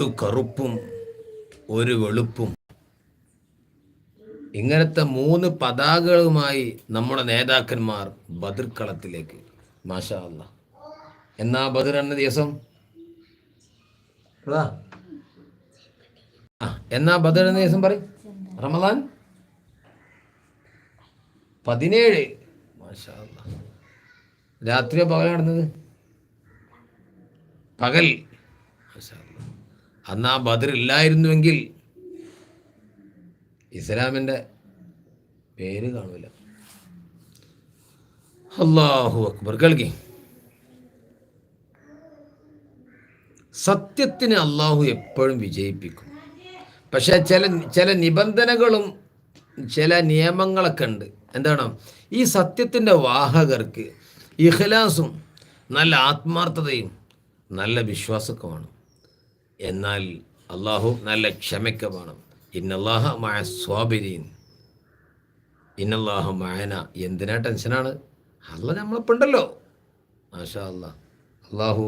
ഒരു കറുപ്പും ഒരു വെളുപ്പും. ഇങ്ങനത്തെ മൂന്ന് പതാകകളുമായി നമ്മുടെ നേതാക്കന്മാർ ബദർക്കളത്തിലേക്ക് മാഷാ അല്ല എന്നാ ബദർ എന്ന ദിവസം. ആ എന്നാ ബദർ എന്ന ദിവസം പറയും. റമദാൻ? പതിനേഴ്. മാഷാ അല്ല രാത്രിയോ പകൽ നടന്നത് പകൽ. മാഷാ അല്ലാ. അന്ന് ആ ബദർ ഇല്ലായിരുന്നുവെങ്കിൽ ഇസ്ലാമിന്റെ പേര് കാണൂല. അള്ളാഹു അക്ബർ. കേൾക്കി? സത്യത്തിന് അള്ളാഹു എപ്പോഴും വിജയിപ്പിക്കും. പക്ഷേ ചില ചില നിബന്ധനകളും ചില നിയമങ്ങളൊക്കെ ഉണ്ട്. എന്താണ്? ഈ സത്യത്തിന്റെ വാഹകർക്ക് ഇഖ്ലാസും നല്ല ആത്മാർത്ഥതയും നല്ല വിശ്വാസമൊക്കെ വേണം എന്നാൽ അള്ളാഹു നല്ല ക്ഷമയ്ക്ക് വേണം ഇന്നല്ലാഹ മായ സ്വാബിരീൻ ഇന്നല്ലാഹ മായന എന്തിനാ ടെൻഷനാണ്? അല്ല നമ്മളിപ്പോൾ ഉണ്ടല്ലോ മാഷാ അല്ലാ അള്ളാഹു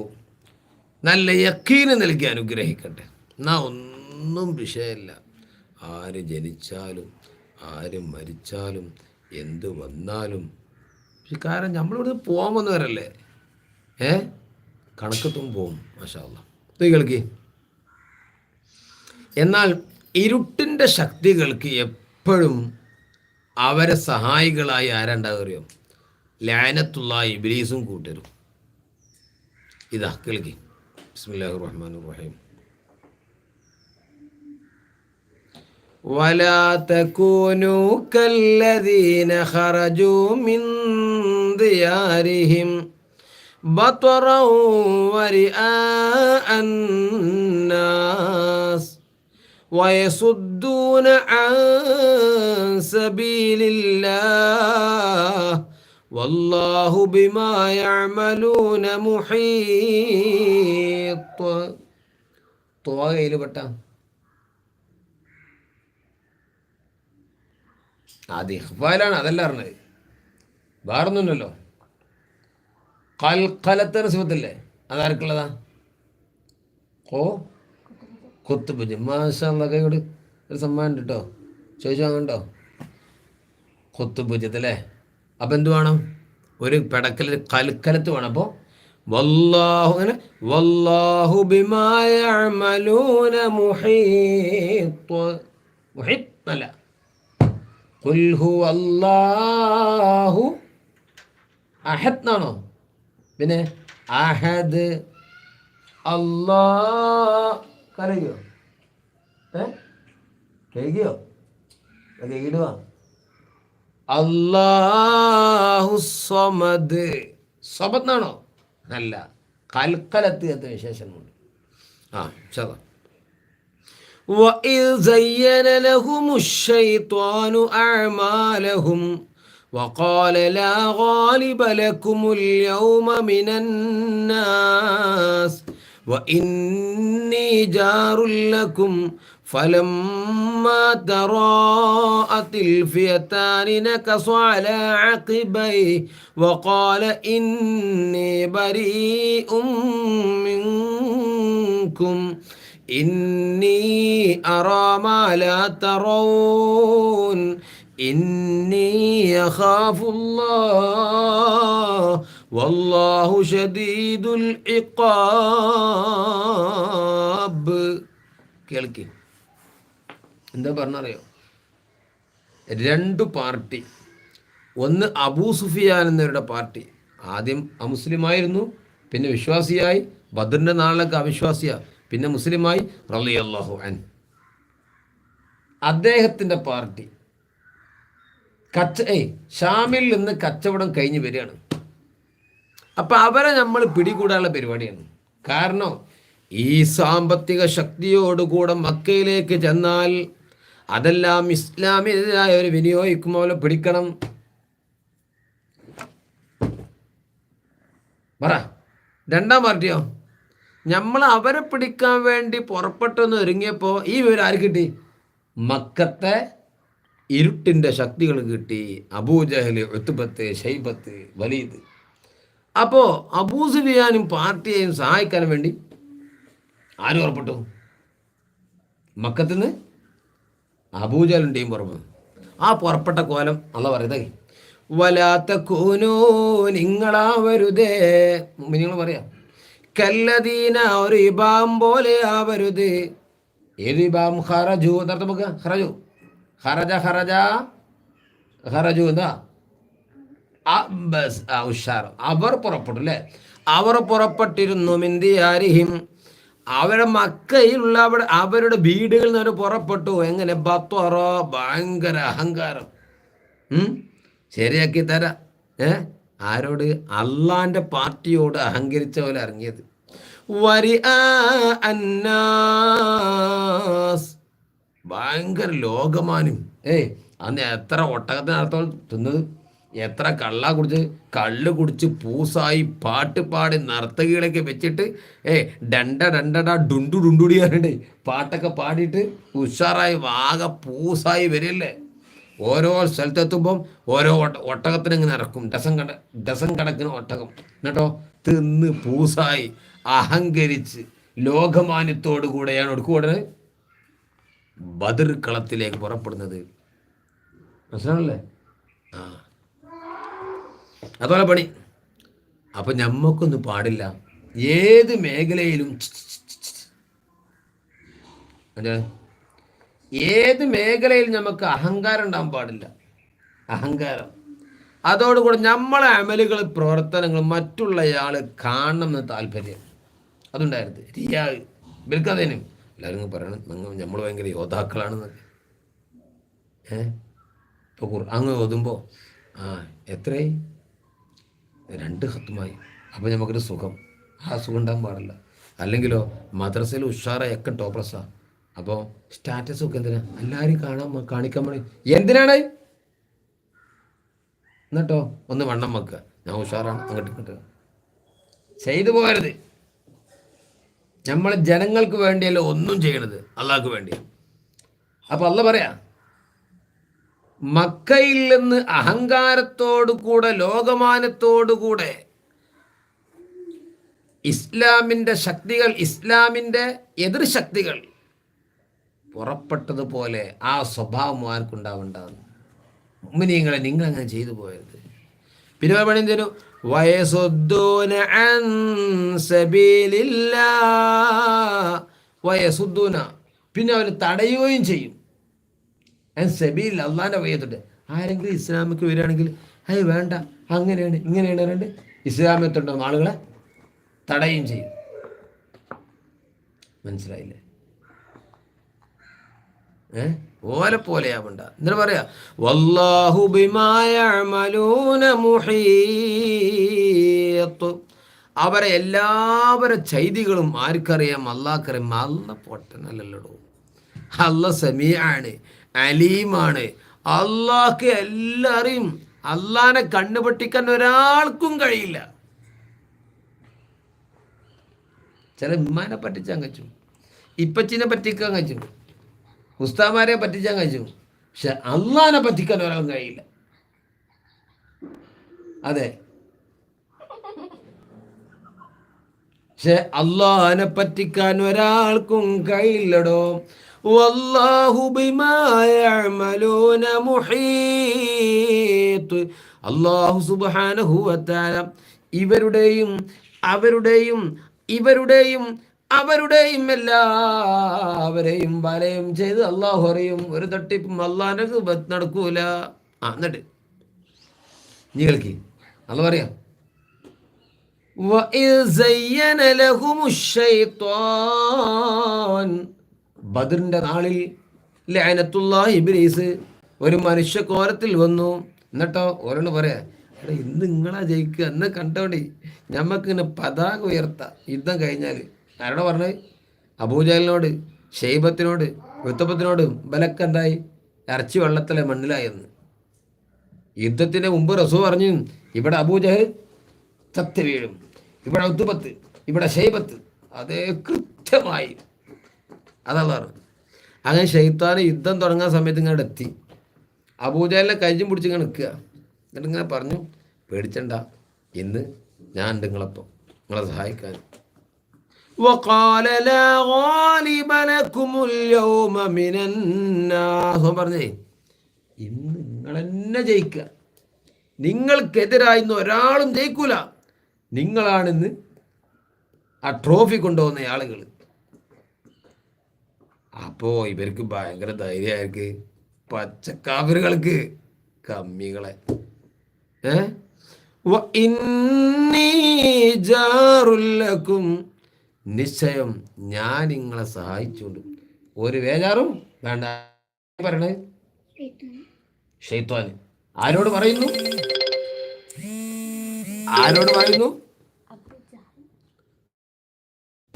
നല്ല യക്കീന് നൽകി അനുഗ്രഹിക്കട്ടെ. എന്നാ ഒന്നും വിഷയമില്ല ആര് ജനിച്ചാലും ആര് മരിച്ചാലും എന്ത് വന്നാലും. കാരണം നമ്മളിവിടുന്ന് പോകാൻ വന്നവരല്ലേ? ഏ? കണക്കത്തും പോവും മാഷാ അല്ലാ ഇത് കേൾക്കി. എന്നാൽ ഇരുട്ടിൻ്റെ ശക്തികൾക്ക് എപ്പോഴും അവരെ സഹായികളായി ആരുണ്ടാവുക അറിയോ ലാനത്തുള്ള ഇബിലീസും കൂട്ടരും ഇതാ കേൾക്കി ബിസ്മില്ലാഹി റഹ്മാൻ റഹീം ولا تكونوا كالذين خرجوا من ديارهم بطرا ورئاء الناس ويصدون عن سبيل الله. والله بما يعملون محيط. ത്വാകയിൽപ്പെട്ട അത് ഇഹ്ബാലാണ് അതല്ല അറിഞ്ഞത് വേറൊന്നുമില്ലല്ലോ. കൽക്കലത്തിന് സുഖത്തില്ലേ അതാർക്കുള്ളതാ? ഓ കൊത്തുപൂജ മാഷാള്ള കൈയോട് ഒരു സമ്മാനം കിട്ടോ ചോദിച്ചു വാങ്ങണ്ടോ? കൊത്തുപൂജത്തല്ലേ അപ്പം എന്ത് വേണം? ഒരു പെടക്കൽ കൽക്കലത്ത് വേണം. അപ്പോൾ വല്ലാഹു അങ്ങനെ വല്ലാഹു ബിമായ അല്ല. ഖുൽ ഹു അല്ലാഹു അഹദ് പിന്നെ അഹദ് അല്ലാ കരയോ ഏ കേൾക്കിയോ കേടുവാ അല്ലാഹു സമദ് സമദ് എന്നാണോ അല്ല കൽക്കലത്ത് എന്ന വിശേഷമുണ്ട് ആ ചതാ وإذ زين لهم الشيطان أعمالهم وقال لا غالب لكم اليوم من الناس وإني جار لكم فلما تراءت الفئتان نكص على عقبيه وقال إني بريء منكم. إني أرى ما لا ترون. إني أخاف الله. വല്ലാഹു ഷദീദുൽ ഇഖാബ്. കേൾക്കി. എന്താ പറഞ്ഞറിയോ? രണ്ട് പാർട്ടി. ഒന്ന് അബൂ സുഫിയാൻ എന്നവരുടെ പാർട്ടി. ആദ്യം അമുസ്ലിമായിരുന്നു പിന്നെ വിശ്വാസിയായി. ബദറിന്റെ നാളിലൊക്കെ അവിശ്വാസിയാണ് പിന്നെ മുസ്ലിമായി. റലി അൻ. അദ്ദേഹത്തിന്റെ പാർട്ടി. കച്ച ഏയ് ഷാമിൽ നിന്ന് കച്ചവടം കഴിഞ്ഞ് വരികയാണ്. അപ്പം അവരെ നമ്മൾ പിടികൂടാനുള്ള പരിപാടിയാണ്. കാരണം ഈ സാമ്പത്തിക ശക്തിയോടുകൂടെ മക്കയിലേക്ക് ചെന്നാൽ അതെല്ലാം ഇസ്ലാമിനെതിരായ ഒരു വിനിയോഗിക്കും പോലെ പിടിക്കണം. പറ രണ്ടാം പാർട്ടിയോ? നമ്മൾ അവരെ പിടിക്കാൻ വേണ്ടി പുറപ്പെട്ടെന്ന് ഒരുങ്ങിയപ്പോൾ ഈ വിവരം ആര് കിട്ടി? മക്കത്തെ ഇരുട്ടിന്റെ ശക്തികൾ കിട്ടി. അബൂജഹൽ ഒത്തുപത്ത് ഷൈബത്ത് വലീദ്. അപ്പോൾ അബൂസുഫിയാനും പാർട്ടിയെയും സഹായിക്കാൻ വേണ്ടി ആര് പുറപ്പെട്ടു? മക്കത്തുനിന്ന് അബൂജാലും ടീം പുറപ്പെട്ടു ആ പുറപ്പെട്ട കോലം അല്ല പറയുന്നത് വലാത്ത കൂനോ നിങ്ങളാവരുതേ. നിങ്ങൾ പറയാം. കല്ലദീന ഒരു ഇബാം പോലെ ആവരുത്. ഏത് ഇബാം? ഹറജു എന്നർത്ഥം നമുക്ക് ഹറജു ഹറജ ഹറജ ഹറജു എന്താ അവർ പുറപ്പെട്ടു അല്ലേ അവർ പുറപ്പെട്ടിരുന്നു മിന്തിയാരിഹിം അവരുടെ മക്കയിലുള്ള അവരുടെ വീടുകളിൽ നിന്ന് അവർ പുറപ്പെട്ടു. എങ്ങനെ? ബത്തോറോ ഭയങ്കര അഹങ്കാരം? ശരിയാക്കി തരാം. ഏ? ആരോട്? അള്ളാന്റെ പാർട്ടിയോട് അഹങ്കരിച്ച പോലെ ഇറങ്ങിയത്. വരി ഭയങ്കര ലോകമാനും. ഏയ് അന്ന് എത്ര ഒട്ടകത്തിനർത്ഥം തിന്നത്? എത്ര കള്ള കുടിച്ച് കള്ള് കുടിച്ച് പൂസായി പാട്ട് പാടി നർത്തകികളൊക്കെ വെച്ചിട്ട് ഏ ഡണ്ട ഡണ്ടട ഡുണ്ടു ഡുണ്ടുടി പറഞ്ഞിട്ട് പാട്ടൊക്കെ പാടിയിട്ട് ഉഷാറായി ആകെ പൂസായി വരില്ലേ ഓരോ സ്ഥലത്തെത്തുമ്പം ഓരോ ഒട്ട ഒട്ടകത്തിന് ഇങ്ങനെ ഇറക്കും. ഡസം കട ഡസം കണക്കിന് ഒട്ടകം. എന്നിട്ടോ തിന്ന് പൂസായി അഹങ്കരിച്ച് ലോകമാന്യത്തോടു കൂടെയാണ് ഒടുക്കൂടെ ബദർ കളത്തിലേക്ക് പുറപ്പെടുന്നത്. മനസ്സിലാണല്ലേ ആ. അതുപോലെ പണി. അപ്പം ഞമ്മക്കൊന്നും പാടില്ല. ഏത് മേഖലയിലും? ഏത് മേഖലയിൽ നമുക്ക് അഹങ്കാരം ഉണ്ടാകാൻ പാടില്ല. അഹങ്കാരം. അതോടുകൂടെ നമ്മളെ അമലുകൾ പ്രവർത്തനങ്ങൾ മറ്റുള്ളയാൾ കാണണം എന്ന് താല്പര്യം. അതുണ്ടായിരുന്നു റിയാ ഇവർക്കതേനും എല്ലാവരും പറയണം. നിങ്ങൾ നമ്മൾ ഭയങ്കര യോദ്ധാക്കളാണെന്നൊക്കെ ഏ? ഇപ്പോൾ ഖുർആൻ ഓതുമ്പോൾ ആ എത്രയായി? രണ്ട് ഹത്തുമായി. അപ്പോൾ നമുക്കൊരു സുഖം. ആ സുഖം ഉണ്ടാകാൻ പാടില്ല. അല്ലെങ്കിലോ മദ്രസയിൽ ഉഷാറായി എക്കൻ ടോപ്രസാ അപ്പോൾ സ്റ്റാറ്റസ് ഒക്കെ എന്തിനാ? എല്ലാവരും കാണാൻ കാണിക്കാൻ വേണ്ടി. എന്തിനാണ്? എന്നിട്ടോ ഒന്ന് വണ്ണം വെക്കുക ഞാൻ ഉഷാറാണ്. അങ്ങോട്ട് ഇങ്ങോട്ട്. ചെയ്തു പോകരുത്. നമ്മൾ ജനങ്ങൾക്ക് വേണ്ടിയല്ല ഒന്നും ചെയ്യണത്. അള്ളാഹ്ക്ക് വേണ്ടി. അപ്പോൾ അല്ല പറയാ മക്കയിൽ നിന്ന് അഹങ്കാരത്തോടുകൂടെ ലോകമാനത്തോടുകൂടെ ലോകമാനത്തോടു കൂടെ ഇസ്ലാമിന്റെ ശക്തികൾ ഇസ്ലാമിന്റെ എതിർ ശക്തികൾ പുറപ്പെട്ടതുപോലെ ആ സ്വഭാവം ആർക്കുണ്ടാവേണ്ടതാണ് മുമിനിയങ്ങളെ നിങ്ങൾ അങ്ങനെ ചെയ്തു പോയത് പിന്നെ പണി തരും വയസുദ്ദൂന വയസുദ്ദൂന പിന്നെ അവർ തടയുകയും ചെയ്യും. അൻ സബീൽ അള്ളാന്റെ വയ്യത്തുണ്ട് ആരെങ്കിലും ഇസ്ലാമിക്ക് വരികയാണെങ്കിൽ അത് വേണ്ട അങ്ങനെയാണ് ഇങ്ങനെയാണ് രണ്ട് ഇസ്ലാമത്തുണ്ടോ ആളുകളെ തടയും ചെയ്യും. മനസ്സിലായില്ലേ? ഏ? ഓലെ പോലെയാവണ്ട എന്നിട്ട് പറയാ വല്ലാഹു ബിമായൂന അവരെ എല്ലാവരും ചെയ്തികളും ആർക്കറിയാം? അള്ളാഹ്ക്കറിയാം അല്ല പൊട്ടനല്ലല്ലോ അല്ല സമീആണ് അലീമാണ്. അള്ളാഹ്ക്ക് എല്ലാം അറിയും അള്ളാനെ കണ്ണുപൊട്ടിക്കാൻ ഒരാൾക്കും കഴിയില്ല. ചില ഉമ്മാനെ പറ്റിച്ചാൻ കഴിച്ചു. ഇപ്പച്ചിനെ പറ്റിക്കാൻ കഴിച്ചു. ഉസ്താമാരെ പറ്റിച്ചാൻ കഴിച്ചു. പക്ഷെ അള്ളാനെ പറ്റിക്കാൻ ഒരാൾക്കും കഴിയില്ല. അതെ. പക്ഷെ അള്ളാനെ പറ്റിക്കാൻ ഒരാൾക്കും കഴിയില്ലടോ. വല്ലാഹു ബിമാ യഅമലൂന മുഹീത്ത് അല്ലാഹു സുബ്ഹാനഹു വതആല ഇവരുടെയും അവരുടെയും ഇവരുടെയും അവരുടെയും എല്ലാവരെയും വലയം ചെയ്ത് അള്ളാഹു അറിയും ഒരു തട്ടിപ്പും അള്ളാഹിന്റെ നടക്കൂല ആ എന്നിട്ട് നീ കേൾക്കി അല്ല പറയാം وإذ زين لهم الشيطان ബദറിന്റെ നാളിൽ ലൈനത്തുള്ള ഇബ്രീസ് ഒരു മനുഷ്യ കോലത്തിൽ വന്നു. എന്നിട്ടോ ഓരോട് പറയാ എടാ ഇന്ന് നിങ്ങളാ ജയിക്കുക എന്നെ കണ്ടോണ്ടി. ഞമ്മക്ക് ഇങ്ങനെ പതാക ഉയർത്താം. യുദ്ധം കഴിഞ്ഞാൽ ആരോടാ പറഞ്ഞത് അബൂജാലിനോട് ഷെയ്ബത്തിനോട് വൃത്തപ്പത്തിനോട് ബലക്ക് എന്തായി? ഇറച്ചി വെള്ളത്തിലെ മണ്ണിലായെന്ന് യുദ്ധത്തിന് മുമ്പ് റസു പറഞ്ഞു ഇവിടെ അബൂജഹൽ ചത്ത് വീഴും. ഇവിടെ ഉത്തുപത്ത് ഇവിടെ ഷെയ്ബത്ത്. അതേ കൃത്യമായി അതല്ല പറഞ്ഞു അങ്ങനെ ഷെയ്ത്താൻ യുദ്ധം തുടങ്ങാൻ സമയത്ത് ഇങ്ങോട്ട് എത്തി അബൂജാലിനെ കൈയും പിടിച്ച് ഇങ്ങനെ നിൽക്കുക എന്നിട്ട് ഇങ്ങനെ പറഞ്ഞു പേടിച്ചണ്ട ഇന്ന് ഞാൻ ഉണ്ട് നിങ്ങളപ്പം നിങ്ങളെ സഹായിക്കാൻ وقال لا غالب لكم اليوم من الناس അവൻ പറഞ്ഞേ ഇന്ന് നിങ്ങൾ തന്നെ ജയിക്കുക നിങ്ങൾക്കെതിരായി ഇന്ന് ഒരാളും ജയിക്കൂല നിങ്ങളാണിന്ന് ആ ട്രോഫി കൊണ്ടുപോകുന്ന ആളുകൾ അപ്പോൾ ഇവർക്ക് ഭയങ്കര ധൈര്യമായിരിക്ക് പച്ചക്കാവറുകൾക്ക് കമ്മികളെ. ഏറുല്ലക്കും നിശ്ചയം ഞാൻ നിങ്ങളെ സഹായിച്ചുകൊണ്ട് ഒരു വേജാറും വേണ്ട. പറയണേ? ഷെയ്ത്വാന് ആരോട് പറയുന്നു? ആരോട് പറയുന്നു?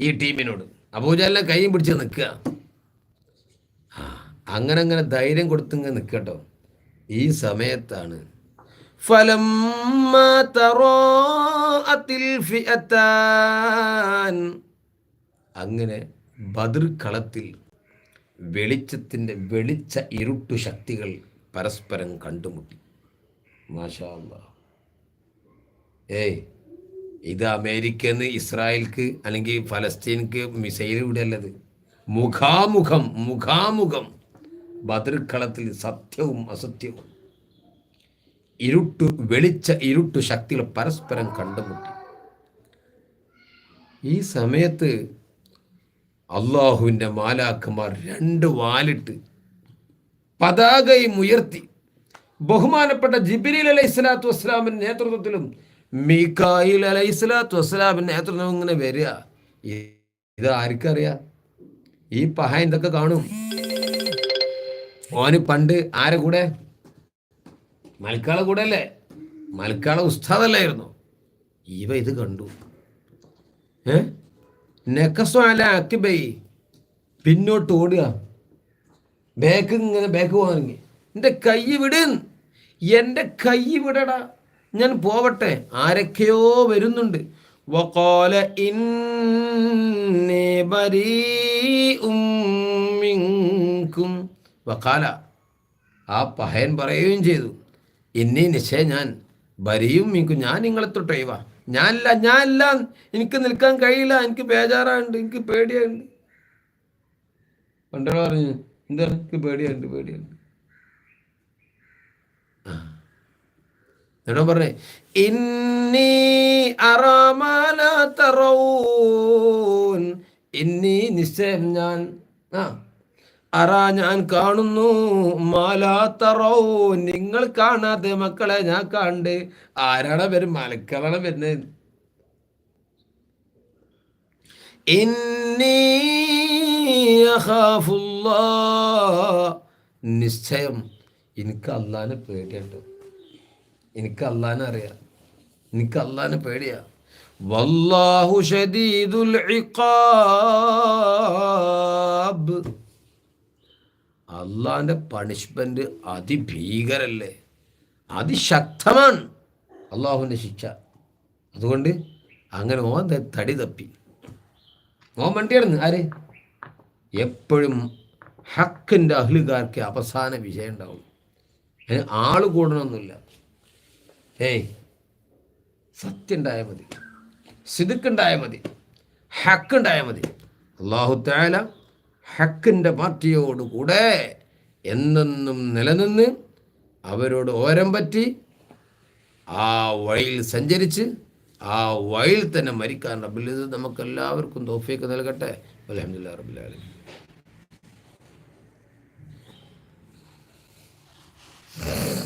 ഈ ടീമിനോട്. അബൂജാലിനെ കൈയും പിടിച്ച് നിൽക്കുക. അങ്ങനെ അങ്ങനെ ധൈര്യം കൊടുത്തിങ്ങനെ നിൽക്കട്ടോ ഈ സമയത്താണ്. ഫലം അങ്ങനെ ബദർ കളത്തിൽ വെളിച്ചത്തിന്റെ വെളിച്ച ഇരുട്ടു ശക്തികൾ പരസ്പരം കണ്ടുമുട്ടി. മാഷാ ഏയ് ഇത് അമേരിക്കന്ന് ഇസ്രായേൽക്ക് അല്ലെങ്കിൽ ഫലസ്തീൻക്ക് മിസൈൽ അല്ലത് മുഖാമുഖം മുഖാമുഖം. ബദർക്കളത്തിൽ സത്യവും അസത്യവും. ഇരുട്ടു വെളിച്ച ഇരുട്ടു ശക്തികൾ പരസ്പരം കണ്ടുമുട്ടി. ഈ സമയത്ത് അള്ളാഹുവിന്റെ മാലാക്കുമാർ രണ്ട് വാലിട്ട് പതാകയും ഉയർത്തി. ബഹുമാനപ്പെട്ട ജിബിരിൽ അലൈഹി സ്വലാത്തു വസ്സലാമിന്റെ നേതൃത്വത്തിലും മീക്കായിൽ അലൈഹി സ്വലാത്തു വസ്സലാമിന്റെ നേതൃത്വം ഇങ്ങനെ വരിക. ഇ- ഇത് ആർക്കറിയാം ഈ പഹ എന്തൊക്കെ കാണും? ഓന് പണ്ട് ആരെ കൂടെ? മൽക്കാള കൂടെ അല്ലേ മൽക്കാള ഉസ്താദല്ലായിരുന്നു. ഇവ ഇത് കണ്ടു. ഏ? നെക്കസ്വാല അക്കിബൈ പിന്നോട്ട് ഓടുക. ബാക്ക് ഇങ്ങനെ ബാക്ക് പോകാനെങ്കിൽ എന്റെ കൈ വിട് എന്റെ കൈ വിടടാ. ഞാൻ പോവട്ടെ. ആരൊക്കെയോ വരുന്നുണ്ട്. വഖാല ഇന്നി ബരീഉം മിൻകും വഖാല ആ പഹയൻ പറയുകയും ചെയ്തു. ഇന്നീ നിശ്ചയം ഞാൻ ബരിയും എനിക്ക് ഞാൻ നിങ്ങളെ തൊട്ടേവ ഞാനില്ല ഞാനില്ല എനിക്ക് നിൽക്കാൻ കഴിയില്ല. എനിക്ക് ബേജാറുണ്ട് എനിക്ക് പേടിയുണ്ട് പണ്ടോ പറഞ്ഞു എന്താ എനിക്ക് പേടിയുണ്ട് പേടിയുണ്ട് എന്നിട്ടോ പറഞ്ഞേ ഇന്നി അറാമാല ഇന്നി നിശ്ചയം ഞാൻ ആ. അറാ ഞാൻ കാണുന്നു മാലാത്തറോ നിങ്ങൾ കാണാതെ മക്കളെ ഞാൻ കാണ്ട്. ആരാണ് വരും മലക്കളാണ് വരുന്നത്. നിശ്ചയം. എനിക്ക് അള്ളാനെ പേടിയുണ്ട്. എനിക്ക് അള്ളാനെ അറിയാം. എനിക്ക് അള്ളാനെ പേടിയാ. വല്ലാഹു ഷദീദുൽ ഇഖാബ്. അള്ളാന്റെ പണിഷ്മെന്റ് അതിഭീകരല്ലേ? അതിശക്തമാണ് അള്ളാഹുവിന്റെ ശിക്ഷ. അതുകൊണ്ട് അങ്ങനെ ഓൻ തടി തപ്പി. ഓൻ വണ്ടിയാണ് ആര്? എപ്പോഴും ഹക്കിന്റെ അഹ്ലുകാർക്ക് അവസാന വിജയം ഉണ്ടാവും. ആൾ കൂടണമെന്നില്ല ഏയ് സത്യം ഉണ്ടായാൽ മതി. സിതുക്കുണ്ടായാൽ മതി. ഹക്കുണ്ടായാൽ മതി. അള്ളാഹു താല ഹക്കിന്റെ പാർട്ടിയോടുകൂടെ എന്നെന്നും നിലനിന്ന് അവരോട് ഓരം പറ്റി ആ വഴിയിൽ സഞ്ചരിച്ച് ആ വഴിയിൽ തന്നെ മരിക്കാൻ റബ്ബിലിത് നമുക്കെല്ലാവർക്കും തോഫിയൊക്കെ നൽകട്ടെ അലഹമില്ല റബ്ബിലാലും Yeah.